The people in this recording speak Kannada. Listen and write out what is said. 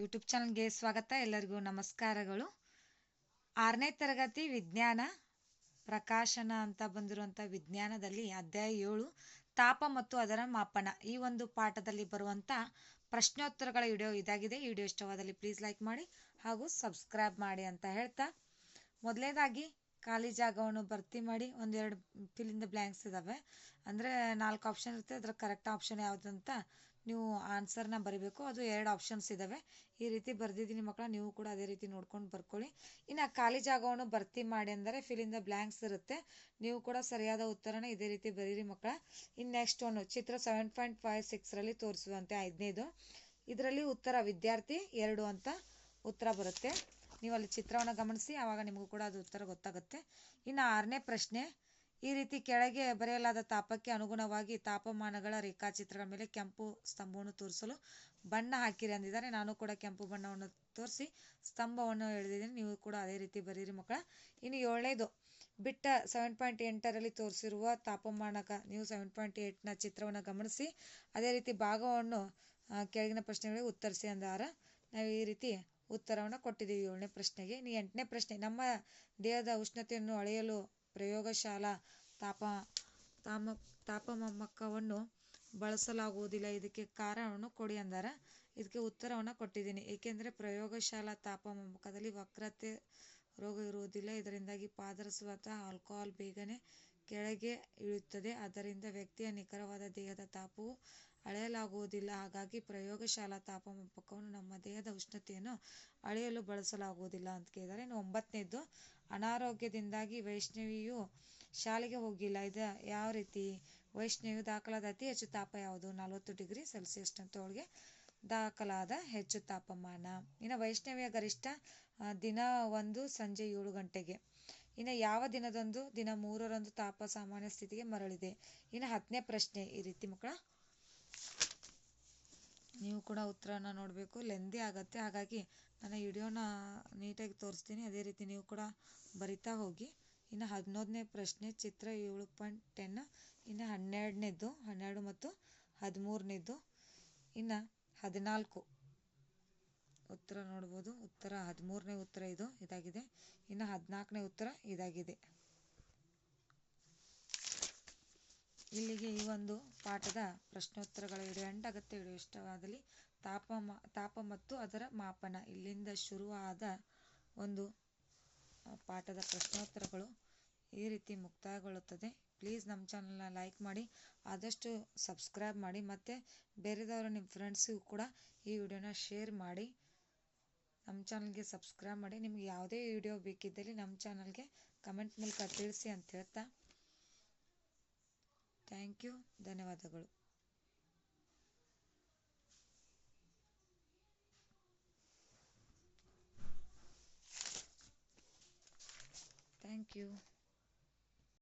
ಯೂಟ್ಯೂಬ್ ಚಾನಲ್ಗೆ ಸ್ವಾಗತ. ಎಲ್ಲರಿಗೂ ನಮಸ್ಕಾರಗಳು. ಆರನೇ ತರಗತಿ ವಿಜ್ಞಾನ, ಪ್ರಕಾಶನ ಅಂತ ಬಂದಿರುವಂಥ ವಿಜ್ಞಾನದಲ್ಲಿ ಅಧ್ಯಾಯ ಏಳು, ತಾಪ ಮತ್ತು ಅದರ ಮಾಪನ. ಈ ಒಂದು ಪಾಠದಲ್ಲಿ ಬರುವಂಥ ಪ್ರಶ್ನೋತ್ತರಗಳ ವಿಡಿಯೋ ಇದಾಗಿದೆ. ವಿಡಿಯೋ ಇಷ್ಟವಾದಲ್ಲಿ ಪ್ಲೀಸ್ ಲೈಕ್ ಮಾಡಿ ಹಾಗೂ ಸಬ್ಸ್ಕ್ರೈಬ್ ಮಾಡಿ ಅಂತ ಹೇಳ್ತಾ. ಮೊದಲೇದಾಗಿ ಖಾಲಿ ಜಾಗವನ್ನು ಭರ್ತಿ ಮಾಡಿ ಒಂದೆರಡು ಫಿಲ್ ದ ಬ್ಲ್ಯಾಂಕ್ಸ್ ಇದ್ದಾವೆ ಅಂದರೆ ನಾಲ್ಕು ಆಪ್ಷನ್ ಇರುತ್ತೆ. ಅದರ ಕರೆಕ್ಟ್ ಆಪ್ಷನ್ ಯಾವುದು ಅಂತ ನೀವು ಆನ್ಸರ್ನ ಬರಿಬೇಕು. ಅದು ಎರಡು ಆಪ್ಷನ್ಸ್ ಇದ್ದಾವೆ ಈ ರೀತಿ ಬರೆದಿದ್ದೀನಿ ಮಕ್ಕಳ, ನೀವು ಕೂಡ ಅದೇ ರೀತಿ ನೋಡ್ಕೊಂಡು ಬರ್ಕೊಳ್ಳಿ. ಇನ್ನು ಖಾಲಿ ಜಾಗವನ್ನು ಭರ್ತಿ ಮಾಡಿ ಅಂದರೆ ಫಿಲ್ ಇನ್ ದ ಬ್ಲ್ಯಾಂಕ್ಸ್ ಇರುತ್ತೆ. ನೀವು ಕೂಡ ಸರಿಯಾದ ಉತ್ತರನ ಇದೇ ರೀತಿ ಬರೀರಿ ಮಕ್ಕಳ. ಇನ್ನು ನೆಕ್ಸ್ಟ್ ಒಂದು ಚಿತ್ರ ಸೆವೆನ್ ಪಾಯಿಂಟ್ ಫೈವ್ ಸಿಕ್ಸ್ರಲ್ಲಿ ತೋರಿಸುವಂತೆ ಐದನೇದು. ಇದರಲ್ಲಿ ಉತ್ತರ ವಿದ್ಯಾರ್ಥಿ ಎರಡು ಅಂತ ಉತ್ತರ ಬರುತ್ತೆ. ನೀವು ಅಲ್ಲಿ ಚಿತ್ರವನ್ನು ಗಮನಿಸಿ, ಆವಾಗ ನಿಮಗೂ ಕೂಡ ಅದು ಉತ್ತರ ಗೊತ್ತಾಗುತ್ತೆ. ಇನ್ನು ಆರನೇ ಪ್ರಶ್ನೆ ಈ ರೀತಿ ಕೆಳಗೆ ಬರೆಯಲಾದ ತಾಪಕ್ಕೆ ಅನುಗುಣವಾಗಿ ತಾಪಮಾನಗಳ ರೇಖಾಚಿತ್ರಗಳ ಮೇಲೆ ಕೆಂಪು ಸ್ತಂಭವನ್ನು ತೋರಿಸಲು ಬಣ್ಣ ಹಾಕಿರಿ ಅಂದಿದ್ದಾರೆ. ನಾನು ಕೂಡ ಕೆಂಪು ಬಣ್ಣವನ್ನು ತೋರಿಸಿ ಸ್ತಂಭವನ್ನು ಎಳೆದಿದ್ದೀನಿ. ನೀವು ಕೂಡ ಅದೇ ರೀತಿ ಬರೀರಿ ಮಕ್ಕಳ. ಇನ್ನು ಏಳನೇದು, ಬಿಟ್ಟ ಸೆವೆನ್ ಪಾಯಿಂಟ್ ಎಂಟರಲ್ಲಿ ತೋರಿಸಿರುವ ತಾಪಮಾನಕ ನೀವು ಸೆವೆನ್ ಪಾಯಿಂಟ್ ಏಟ್ನ ಚಿತ್ರವನ್ನು ಗಮನಿಸಿ, ಅದೇ ರೀತಿ ಭಾಗವನ್ನು ಕೆಳಗಿನ ಪ್ರಶ್ನೆಗಳಿಗೆ ಉತ್ತರಿಸಿ ಅಂದಾರ. ನಾವು ಈ ರೀತಿ ಉತ್ತರವನ್ನು ಕೊಟ್ಟಿದ್ದೀವಿ ಏಳನೇ ಪ್ರಶ್ನೆಗೆ. ಇನ್ನು ಎಂಟನೇ ಪ್ರಶ್ನೆ, ನಮ್ಮ ದೇಹದ ಉಷ್ಣತೆಯನ್ನು ಅಳೆಯಲು ಪ್ರಯೋಗಶಾಲಾ ತಾಪಮಾಪಕವನ್ನು ಬಳಸಲಾಗುವುದಿಲ್ಲ. ಇದಕ್ಕೆ ಕಾರಣವನ್ನು ಕೊಡಿ ಅಂದಾರ. ಇದಕ್ಕೆ ಉತ್ತರವನ್ನು ಕೊಟ್ಟಿದ್ದೀನಿ. ಏಕೆಂದರೆ ಪ್ರಯೋಗಶಾಲಾ ತಾಪಮಾಪಕದಲ್ಲಿ ವಕ್ರತೆ ರೋಗ ಇರುವುದಿಲ್ಲ. ಇದರಿಂದಾಗಿ ಪಾದರಸ ಅಥವಾ ಆಲ್ಕೋಹಾಲ್ ಬೇಗನೆ ಕೆಳಗೆ ಇಳಿಯುತ್ತದೆ. ಆದ್ದರಿಂದ ವ್ಯಕ್ತಿಯ ನಿಖರವಾದ ದೇಹದ ತಾಪವು ಅಳೆಯಲಾಗುವುದಿಲ್ಲ. ಹಾಗಾಗಿ ಪ್ರಯೋಗಶಾಲಾ ತಾಪಮಾಪಕವನ್ನು ನಮ್ಮ ದೇಹದ ಉಷ್ಣತೆಯನ್ನು ಅಳೆಯಲು ಬಳಸಲಾಗುವುದಿಲ್ಲ ಅಂತ ಕೇಳಿದ್ದಾರೆ. ಇನ್ನು ಒಂಬತ್ತನೇದು ಅನಾರೋಗ್ಯದಿಂದಾಗಿ ವೈಷ್ಣವಿಯು ಶಾಲೆಗೆ ಹೋಗಿಲ್ಲ. ಇದು ಯಾವ ರೀತಿ? ವೈಷ್ಣವಿಯು ದಾಖಲಾದ ಅತಿ ಹೆಚ್ಚು ತಾಪ ಯಾವುದು? ನಲವತ್ತು ಡಿಗ್ರಿ ಸೆಲ್ಸಿಯಸ್ ಅಂತ ಅವಳಿಗೆ ದಾಖಲಾದ ಹೆಚ್ಚು ತಾಪಮಾನ. ಇನ್ನು ವೈಷ್ಣವಿಯ ಗರಿಷ್ಠ ದಿನ ಒಂದು ಸಂಜೆ ಏಳು ಗಂಟೆಗೆ. ಇನ್ನು ಯಾವ ದಿನದಂದು? ದಿನ ಮೂರರಂದು ತಾಪ ಸಾಮಾನ್ಯ ಸ್ಥಿತಿಗೆ ಮರಳಿದೆ. ಇನ್ನು ಹತ್ತನೇ ಪ್ರಶ್ನೆ ಈ ರೀತಿ ಮಕ್ಕಳ ನೀವು ಕೂಡ ಉತ್ತರನ ನೋಡಬೇಕು. ಲೆಂದಿ ಆಗುತ್ತೆ. ಹಾಗಾಗಿ ನಾನು ವಿಡಿಯೋನ ನೀಟಾಗಿ ತೋರಿಸ್ತೀನಿ. ಅದೇ ರೀತಿ ನೀವು ಕೂಡ ಬರಿತಾ ಹೋಗಿ. ಇನ್ನು ಹದಿನೋದನೇ ಪ್ರಶ್ನೆ, ಚಿತ್ರ ಏಳು ಪಾಯಿಂಟ್ ಟೆನ್, ಇನ್ನು ಹನ್ನೆರಡನೇದು ಹನ್ನೆರಡು ಮತ್ತು ಹದಿಮೂರನೇದು ಇನ್ನು ಹದಿನಾಲ್ಕು. ಉತ್ತರ ನೋಡ್ಬೋದು. ಉತ್ತರ ಹದಿಮೂರನೇ ಉತ್ತರ ಇದು, ಇದಾಗಿದೆ. ಇನ್ನು ಹದಿನಾಲ್ಕನೇ ಉತ್ತರ ಇದಾಗಿದೆ. ಇಲ್ಲಿಗೆ ಈ ಒಂದು ಪಾಠದ ಪ್ರಶ್ನೋತ್ತರಗಳ ಎಂಡ್ ಅಗತ್ಯ ವಿಡಿಯೋ ಇಷ್ಟವಾದಲ್ಲಿ ತಾಪಮ, ತಾಪ ಮತ್ತು ಅದರ ಮಾಪನ. ಇಲ್ಲಿಂದ ಶುರುವಾದ ಒಂದು ಪಾಠದ ಪ್ರಶ್ನೋತ್ತರಗಳು ಈ ರೀತಿ ಮುಕ್ತಾಯಗೊಳ್ಳುತ್ತದೆ. ಪ್ಲೀಸ್ ನಮ್ಮ ಚಾನಲ್ನ ಲೈಕ್ ಮಾಡಿ, ಆದಷ್ಟು ಸಬ್ಸ್ಕ್ರೈಬ್ ಮಾಡಿ, ಮತ್ತು ಬೇರೆದವರು ನಿಮ್ಮ ಫ್ರೆಂಡ್ಸಿಗೂ ಕೂಡ ಈ ವಿಡಿಯೋನ ಶೇರ್ ಮಾಡಿ. ನಮ್ಮ ಚಾನಲ್ಗೆ ಸಬ್ಸ್ಕ್ರೈಬ್ ಮಾಡಿ. ನಿಮ್ಗೆ ಯಾವುದೇ ವಿಡಿಯೋ ಬೇಕಿದ್ದಲ್ಲಿ ನಮ್ಮ ಚಾನಲ್ಗೆ ಕಮೆಂಟ್ ಮೂಲಕ ತಿಳಿಸಿ ಅಂತ ಹೇಳ್ತಾ ಥ್ಯಾಂಕ್ ಯು ಧನ್ಯವಾದಗಳು. Thank you